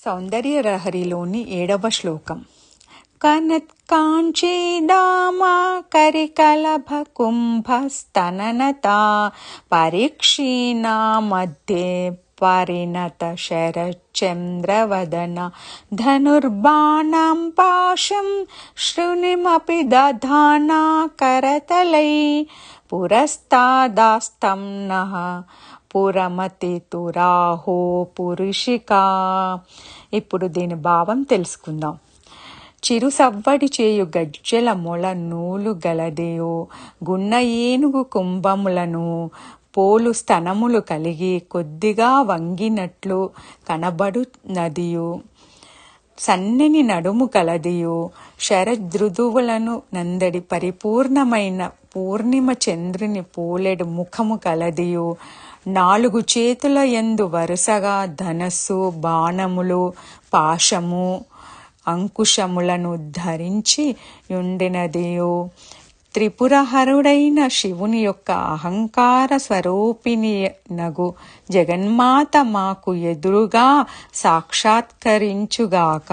సౌందర్యలహరిలోని ఏడవ శ్లోకం కనత్కాంచీదామా కరికలభ కుంభస్తననత పరీక్షీణా మధ్యే పరిణత శరచంద్రవదన ధనుర్బాణం పాశం శృణిమపి దధానా కరతలై పురస్తాదాస్తం నః పురమతి తురాహో పురుషిక ఇప్పుడు దీని భావం తెలుసుకుందాం. చిరు సవ్వడి చేయు గజ్జెల మొల నూలు గలదేయో గున్న ఏనుగు కుంభములను పోలు స్తనములు కలిగి కొద్దిగా వంగినట్లు కనబడు నదియు సన్నని నడుము కలదియు. శరదృదువులను నందడి పరిపూర్ణమైన పూర్ణిమ చంద్రుని పూలెడు ముఖము కలదియు. నాలుగు చేతుల యందు వరుసగా ధనస్సు బాణములు పాశము అంకుశములను ధరించి ఉండినదియు త్రిపురహరుడైన శివుని యొక్క అహంకార స్వరూపిణి నగు జగన్మాత మాకు ఎదురుగా సాక్షాత్కరించుగాక.